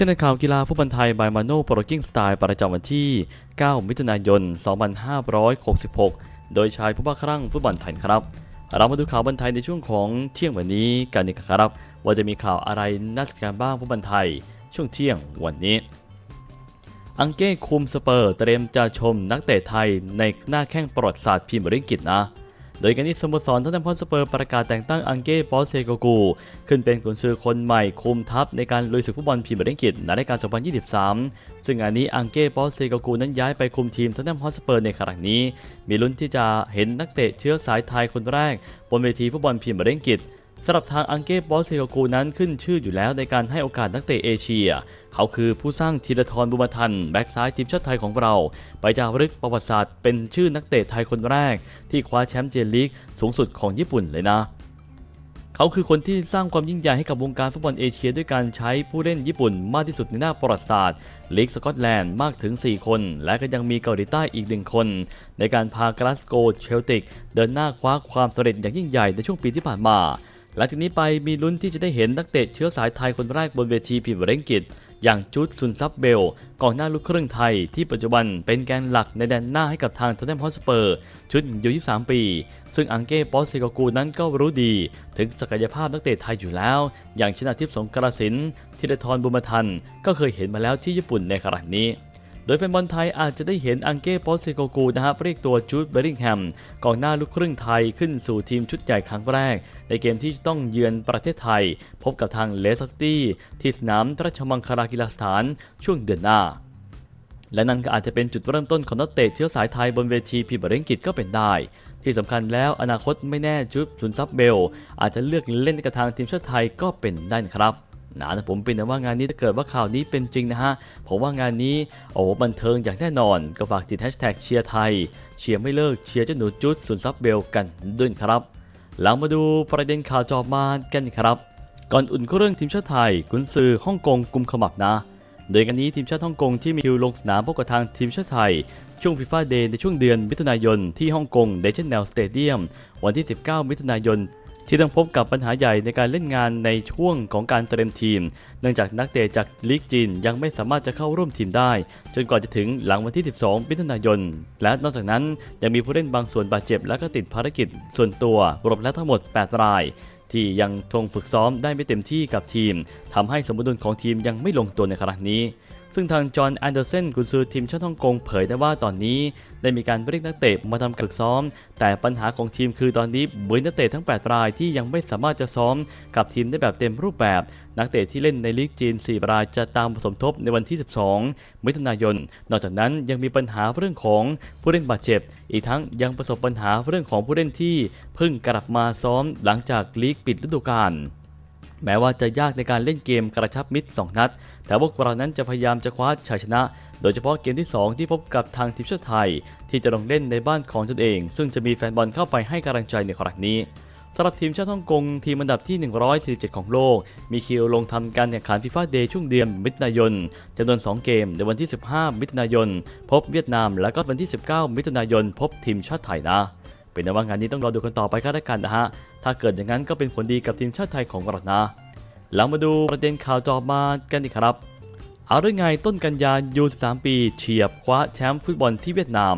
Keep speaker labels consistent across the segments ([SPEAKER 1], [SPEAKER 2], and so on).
[SPEAKER 1] ช่นในข่าวกีฬาฟุตบอลไทยบายมาโน่โปรกิ้งสไตล์ประจำวันที่ 9 มิถุนายน 2566 โดยชายผู้บ้าคลั่งฟุตบอลไทยครับ เรามาดูข่าวบอลไทยในช่วงของเที่ยงวันนี้กันดีกว่าครับ ว่าจะมีข่าวอะไรน่าสนใจบ้างฟุตบอลไทย ช่วงเที่ยงวันนี้ อังเก้คุมสเปอร์เตรียมจะชมนักเตะไทยในหน้าแข้งประวัติศาสตร์พรีเมียร์อังกฤษนะ โดยการนี้สโมสรทัตแนมพอสเปอร์ประกาศแต่งตั้งอังเก้ปอสเซโกกู ขึ้นเป็นกุนซือคนใหม่คุมทัพในการลุยศึกฟุตบอลพรีเมียร์ลีกในรายการ 2023 ซึ่งอันนี้อังเก้ปอสเซโกกูนั้นย้ายไปคุมทีมทัตแนมพอสเปอร์ในครั้งนี้ มีลุ้นที่จะเห็นนักเตะเชื้อสายไทยคนแรก บนเวทีฟุตบอลพรีเมียร์ลีกอังกฤษ สำหรับทางอังเก้บอสเซโกกูนั้นขึ้นชื่ออยู่แล้วในการให้โอกาสนักเตะเอเชีย เขาคือผู้สร้างธีรทรบุมาทัน แบ็กซ้ายทีมชาติไทยของเรา ไปจารึกประวัติศาสตร์เป็นชื่อนักเตะไทยคนแรก ที่คว้าแชมป์เจลีกสูงสุดของญี่ปุ่นเลยนะเขาคือคนที่สร้างความยิ่งใหญ่ให้กับวงการฟุตบอลเอเชีย ด้วยการใช้ผู้เล่นญี่ปุ่นมากที่สุดในหน้าประวัติศาสตร์ลีกสกอตแลนด์มากถึง 4 คน และก็ยังมีเกาหลีใต้อีกหนึ่งคน ในการพากลาสโกเชลติก เดินหน้าคว้าความสำเร็จอย่างยิ่งใหญ่ในช่วงปีที่ผ่านมา หลังจากนี้ไปมีลุ้นที่จะได้เห็นนักเตะเชื้อสายไทยคนแรกบนเวทีพรีเมียร์ลีกอังกฤษอย่างจุดซุนซับเบลกองหน้าลูกครึ่งไทยที่ปัจจุบันเป็นแกนหลักในแดนหน้าให้กับทางท o ตแนมฮอสเปอร์ ชุดอายุ23 ปี ซึ่งอังเก้ปอสเซโกกูนั้นก็รู้ดี ถึงศักยภาพนักเตะไทยอยู่แล้ว อย่างชนะทิพย์สงกรสินธีรทรบุญมาทันก็เคยเห็นมาแล้วที่ญี่ปุ่นในครั้งนี้ โดยแฟนบอลไทยอาจจะได้เห็นอังเก้ปอสเซโกกูนะฮะเรียกตัวจูดเบริงแฮมกองหน้าลูกครึ่งไทยขึ้นสู่ทีมชุดใหญ่ครั้งแรก ในเกมที่จะต้องเยือนประเทศไทย พบกับทางเลสเตอร์ซิตี้ที่สนามราชมังคลากีฬาสถานช่วงเดือนหน้าและนั่นก็อาจจะเป็นจุดเริ่มต้นของนักเตะเชื้อสายไทยบนเวทีพรีเมียร์ลีกอังกฤษก็เป็นได้ ที่สำคัญแล้วอนาคตไม่แน่จุดซุนซับเบล อาจจะเลือกเล่นกับทางทีมชาติไทยก็เป็นได้นครับ นะแต่ผมเป็นแต่ว่างานนี้ถ้าเกิดว่าข่าวนี้เป็นจริงนะฮะผมว่างานนี้โอ้บันเทิงอย่างแน่นอน ก็ฝากติดแฮชแท็กเชียร์ไทย เชียร์ไม่เลิกเชียร์เจ้าหนูจุดซุนซับเบลกันด้วยครับ หลังมาดูประเด็นข่าวจอบมากันครับ ก่อนอุ่นเครื่องทีมชาติไทยกุนซือฮ่องกงกุมขมับนะโดยกันนี้ทีมชาติฮ่องกงที่มีคิวลงสนามพบกับทางทีมชาติไทย ช่วงฟีฟ่าเดย์ในช่วงเดือนมิถุนายนที่ฮ่องกงเดชแนลสเตเดียมวันที่ 19 มิถุนายน ที่ต้องพบกับปัญหาใหญ่ในการเล่นงานในช่วงของการเตรียมทีม เนื่องจากนักเตะจากลีกจีนยังไม่สามารถจะเข้าร่วมทีมได้ จนกว่าจะถึงหลังวันที่ 12มิถุนายน และนอกจากนั้นยังมีผู้เล่นบางส่วนบาดเจ็บและก็ติดภารกิจส่วนตัวรวมแล้วทั้งหมด 8 ราย ที่ยังทงฝึกซ้อมได้ไม่เต็มที่กับทีมทำให้สมดุลของทีมยังไม่ลงตัวในครั้งนี้ ซึ่งทางจอห์นแอนเดอร์เซนกุนซือทีมชาติฮ่องกงเผยได้ว่าตอนนี้ ได้มีการเรียกนักเตะมาทำการซ้อม แต่ปัญหาของทีมคือตอนนี้เบอนักเตะทั้ง 8 รายที่ยังไม่สามารถจะซ้อมกับทีมได้แบบเต็มรูปแบบ นักเตะที่เล่นในลีกจีน 4 รายจะตามผสมทบในวันที่ 12 มิถุนายน นอกจากนั้นยังมีปัญหาเรื่องของผู้เล่นบาดเจ็บ อีกทั้งยังประสบปัญหาเรื่องของผู้เล่นที่เพิ่งกลับมาซ้อมหลังจากลีกปิดฤดูกาลแม้ว่าจะยากในการเล่นเกมกระชับมิตร 2 นัด แต่พวกเรานั้นจะพยายามจะคว้าชัยชนะ โดยเฉพาะเกมที่ 2 ที่พบกับทางทีมชาติไทย ที่จะลงเล่นในบ้านของตนเอง ซึ่งจะมีแฟนบอลเข้าไปให้กำลังใจในครั้งนี้สำหรับทีมชาติฮ่องกงทีมอันดับที่ 147 ของโลก มีคิวลงทำการแข่งขันฟีฟ่าเดย์ช่วงเดือนมิถุนายนจำนวน 2 เกมในวันที่ 15 มิถุนายน พบเวียดนาม แล้วก็วันที่ 19 มิถุนายน พบทีมชาติไทยนะ เป็นในว่างานนี้ต้องรอดูกันต่อไปก็แล้วกันนะฮะ ถ้าเกิดอย่างนั้นก็เป็นผลดีกับทีมชาติไทยของเรานะ เรามาดูประเด็นข่าวจอมากันดีครับ เอาเรื่องไงต้นกันยายู13 ปี เฉียบคว้าแชมป์ฟุตบอลที่เวียดนาม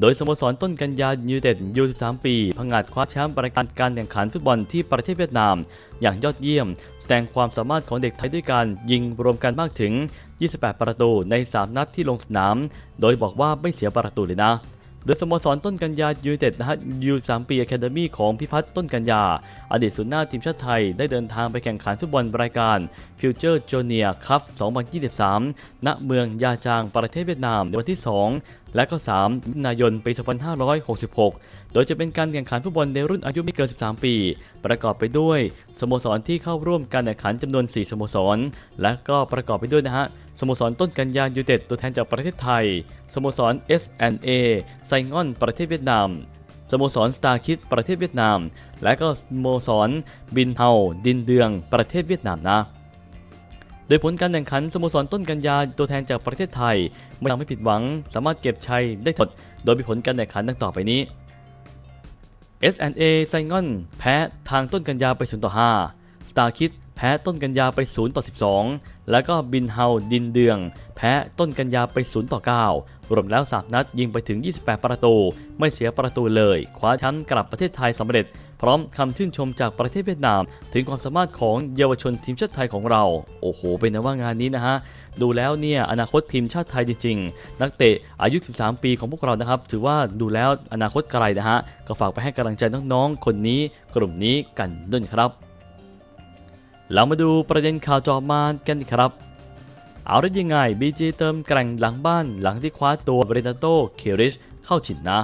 [SPEAKER 1] โดยสโมสรต้นกันยายูเต็ดยู13 ปีพังงาดคว้าแชมป์ปรายการการแข่งขันฟุตบอลที่ประเทศเวียดนาม อย่างยอดเยี่ยม แสดงความสามารถของเด็กไทยด้วยการยิงรวมกันมากถึง 28 ประตูใน 3 นัดที่ลงสนาม โดยบอกว่าไม่เสียประตูเลยนะ โดยสโมสรต้นกันยายูเต็ดนะฮะยูสามปีอะคาเดมี่ของพิพัฒน์ต้นกันยาอดีตศูนย์หน้าทีมชาติไทย ได้เดินทางไปแข่งขันฟุตบอลรายการ Future Junior Cup 2023 ณ เมืองยาจางประเทศเวียดนามในวันที่ 2 และก็ 3 มิถุนายน ปี 2566 โดยจะเป็นการแข่งขันฟุตบอลในรุ่นอายุไม่เกิน 13 ปี ประกอบไปด้วยสโมสรที่เข้าร่วมการแข่งขันจำนวน 4 สโมสร และก็ประกอบไปด้วยนะฮะสโมสรต้นกันยายูเต็ดตัวแทนจากประเทศไทย สโมสร S&A ไซงอนประเทศเวียดนามสโมสรสตาร์คิดประเทศเวียดนาม และก็สโมสรบินเฮาดินเดืองประเทศเวียดนามนะ โดยผลการแข่งขันสโมสรต้นกันยาตัวแทนจากประเทศไทย ไม่ทำให้ผิดหวัง สามารถเก็บชัยได้หมดโดยมีผลการแข่งขันดังต่อไปนี้ S&A ไซงอนแพ้ทางต้นกันยาไป0ต่อ5 Star Kid แพ้ต้นกันยาไป 0 ต่อ 12 แล้วก็บินเฮาดินเดือง แพ้ต้นกันยาไป 0 ต่อ 9 รวมแล้ว 3 นัดยิงไปถึง 28 ประตู ไม่เสียประตูเลย คว้าแชมป์กลับประเทศไทยสำเร็จ พร้อมคำชื่นชมจากประเทศเวียดนาม ถึงความสามารถของเยาวชนทีมชาติไทยของเรา โอ้โห เป็นนะว่างานนี้นะฮะ ดูแล้วเนี่ยอนาคตทีมชาติไทยจริงๆ นักเตะอายุ 13 ปีของพวกเรานะครับ ถือว่าดูแล้วอนาคตไกลนะฮะ ก็ฝากไปให้กำลังใจน้องๆ คนนี้กลุ่มนี้กันด้วยครับ เรามาดูประเด็นข่าวจอมานกันครับ เอาได้ยังไง BG เติมแกร่งหลังบ้านหลังที่คว้าตัวเบรนาโตเคริชเข้าฉินนะ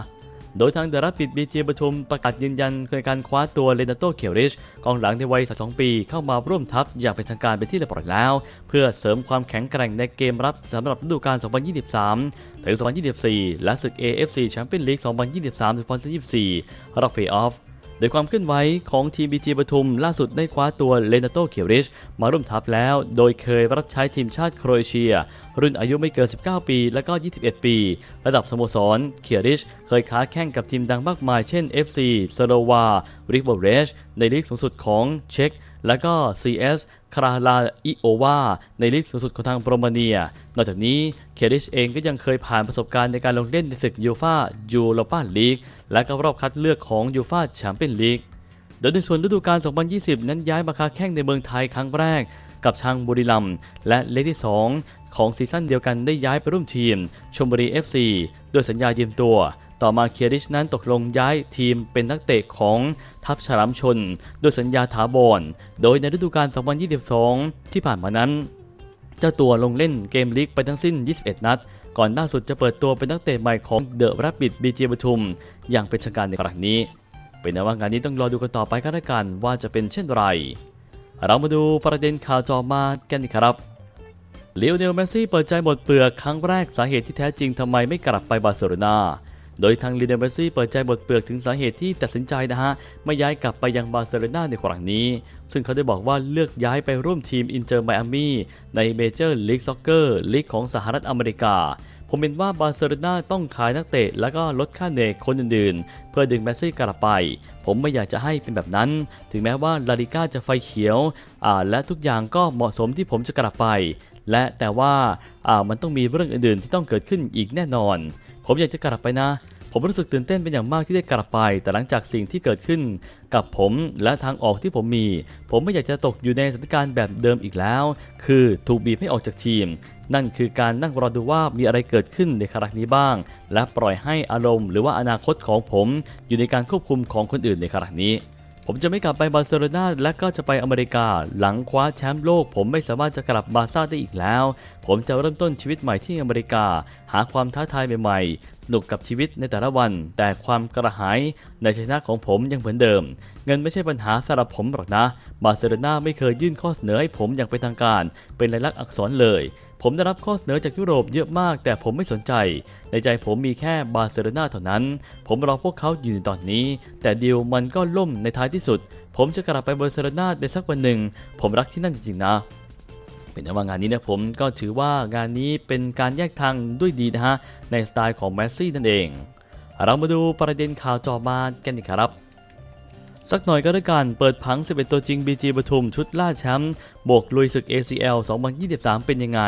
[SPEAKER 1] โดยทางเดรับปิดบีจีประชุมประกาศยืนยันในการคว้าตัวเลนาโตเคียริชกองหลังในวัย 32 ปีเข้ามาร่วมทัพอย่างเป็นทางการเป็นที่เรียบร้อยแล้ว เพื่อเสริมความแข็งแกร่งในเกมรับสำหรับฤดูกาล 2023 ถึง 2024 และศึก AFC Champions League 2023-2024 รอบเพลย์ออฟ โดยความเคลื่อนไหวของทีมบีจีปทุม ล่าสุดได้คว้าตัวเลนาโตเคียริช มาร่วมทัพแล้ว โดยเคยรับใช้ทีมชาติโครเอเชีย รุ่นอายุไม่เกิน 19 ปี และก็ 21 ปี ระดับสโมสรเคียริช เคยค้าแข่งกับทีมดังมากมาย เช่น FC เซโรวาริเบเรช ในลีกสูงสุดของเช็กและก็ CS คาราลาอิโอวาในลีกสูงสุดของทางโรมาเนีย นอกจากนี้เคริชเองก็ยังเคยผ่านประสบการณ์ในการลงเล่นในศึกยูฟายูโรปาลีกและก็รอบคัดเลือกของยูฟาแชมเปี้ยนลีกโดยในส่วนฤดูกาล 2020 นั้นย้ายมาค้าแข่งในเมืองไทยครั้งแรก กับทางบุรีรัมและเลกที่ 2 ของซีซั่นเดียวกันได้ย้ายไปร่วมทีมชมบุรี FC โดยสัญญายืมตัว ต่อมาเคียริชนั้นตกลงย้ายทีมเป็นนักเตะของทัพฉลามชน โดยสัญญาถาวร โดยในฤดูกาล 2022 ที่ผ่านมานั้น เจ้าตัวลงเล่นเกมลีกไปทั้งสิ้น 21 นัด ก่อนล่าสุดจะเปิดตัวเป็นนักเตะใหม่ของเดอะรับบิดบีจีปทุม อย่างเป็นทางการในครั้งนี้ เป็นนว่างานนี้ต้องรอดูกันต่อไปกันล้วกันว่าจะเป็นเช่นไร เรามาดูประเด็นข่าวจอมากันดีครับเลโอเนลเมสซี่เปิดใจหมดเปลือกครั้งแรกสาเหตุที่แท้จริงทำไมไม่กลับไปบาร์เซโลนา โดยทางลีโอเนเมซี่เปิดใจหมดเปลือกถึงสาเหตุที่ตัดสินใจนะฮะ ไม่ย้ายกลับไปยังบาร์เซโลนาในครั้งนี้ ซึ่งเขาได้บอกว่าเลือกย้ายไปร่วมทีมอินเตอร์ไมอามี่ในเมเจอร์ลีกซ็อกเกอร์ลีกของสหรัฐอเมริกา ผมเห็นว่าบาร์เซโลนาต้องขายนักเตะ แล้วก็ลดค่าเหนื่อยคนอื่นๆ เพื่อดึงเมสซี่กลับไป ผมไม่อยากจะให้เป็นแบบนั้น ถึงแม้ว่าลาลิก้าจะไฟเขียวอ่าและทุกอย่างก็เหมาะสมที่ผมจะกลับไป และแต่ว่าอ่ามันต้องมีเรื่องอื่นๆที่ต้องเกิดขึ้นอีกแน่นอน ผมอยากจะกลับไปนะ ผมรู้สึกตื่นเต้นเป็นอย่างมากที่ได้กลับไป แต่หลังจากสิ่งที่เกิดขึ้นกับผมและทางออกที่ผมมี ผมไม่อยากจะตกอยู่ในสถานการณ์แบบเดิมอีกแล้ว คือถูกบีบให้ออกจากทีม นั่นคือการนั่งรอดูว่ามีอะไรเกิดขึ้นในครั้งนี้บ้าง และปล่อยให้อารมณ์ หรือว่าอนาคตของผม อยู่ในการควบคุมของคนอื่นในครั้งนี้ ผมจะไม่กลับไปบาร์เซโลนาและก็จะไปอเมริกา หลังคว้าแชมป์โลก ผมไม่สามารถจะกลับบาซ่าได้อีกแล้ว ผมจะเริ่มต้นชีวิตใหม่ที่อเมริกา หาความท้าทายใหม่ๆสนุกกับชีวิตในแต่ละวัน แต่ความกระหายในชนะของผมยังเหมือนเดิม เงินไม่ใช่ปัญหาสำหรับผมหรอกนะ บาร์เซโลนาไม่เคยยื่นข้อเสนอให้ผมอย่างเป็นทางการ เป็นลายลักษณ์อักษรเลย ผมได้รับข้อเสนอจากยุโรปเยอะมาก แต่ผมไม่สนใจ ในใจผมมีแค่บาร์เซโลนาเท่านั้น ผมรอพวกเขาอยู่ในตอนนี้ แต่ดีลมันก็ล่มในท้ายที่สุด ผมจะกลับไปบาร์เซโลนาในสักวันหนึ่ง ผมรักที่นั่นจริงๆนะเป็นแต่ว่างานนี้นะผมก็ถือว่างานนี้เป็นการแยกทางด้วยดีนะฮะในสไตล์ของแมสซี่นั่นเอง เรามาดูประเด็นข่าวจอมากันดีกครับ สักหน่อยก็ด้วยกันเปิดผัง 11 ตัวจริง BG ปทุมชุดล่าแชมป์บวกลุยศึก ACL 2023 เป็นยังไง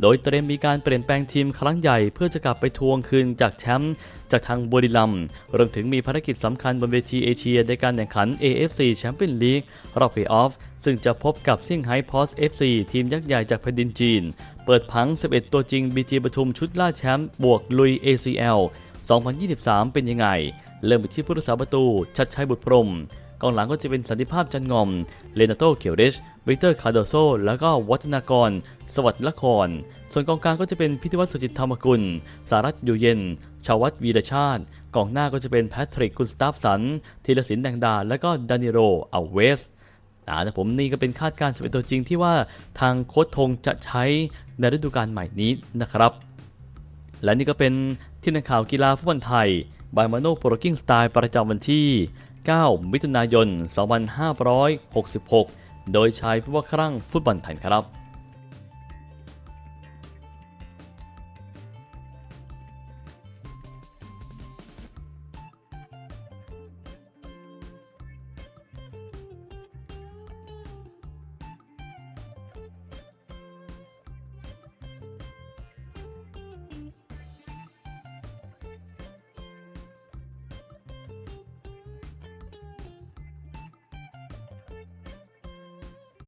[SPEAKER 1] โดยเตรียมมีการเปลี่ยนแปลงทีมครั้งใหญ่เพื่อจะกลับไปทวงคืนจากแชมป์จากทางบุรีรัมย์รวมถึงมีภารกิจสำคัญบนเวทีเอเชียในการแข่งขัน AFC Champions League รอบเพลย์ออฟซึ่งจะพบกับเซี่ยงไฮ้พอส FC ทีมยักษ์ใหญ่จากแผ่นดินจีน เปิดผัง 11 ตัวจริง BG ปทุมชุดล่าแชมป์บวกลุย ACL 2023 เป็นยังไง เริ่มไปที่ผู้รักษาประตู ชัดชัยบุตรพรมกองหลังก็จะเป็นสันติภาพจันงอม เลนาโตเคียวเดชวิเตอร์คาร์โดโซ แล้วก็วัฒนากร สวัสดิ์ละคร ส่วนกองกลางก็จะเป็นพิธวัฒน์สุจิตธรรมกุล สารัตอยู่เย็น ชาวัตวีรชาติ กองหน้าก็จะเป็นแพทริกกุนสตาฟสัน ธีรศิลป์แดงดา แล้วก็ดานิโรอัลเวสอ่าแต่ผมนี่ก็เป็นคาดการณ์สเป็นตัวจริงที่ว่าทางโค้ชธงจะใช้ในฤดูกาลใหม่นี้นะครับ และนี่ก็เป็นที่นักข่าวกีฬาฟุตบอลไทย บายมาโนโปรกิ้งสไตล์ประจำวันที่ 9 มิถุนายน 2566 โดยใช้ผู้ว่าครั่งฟุตบอลไทยครับ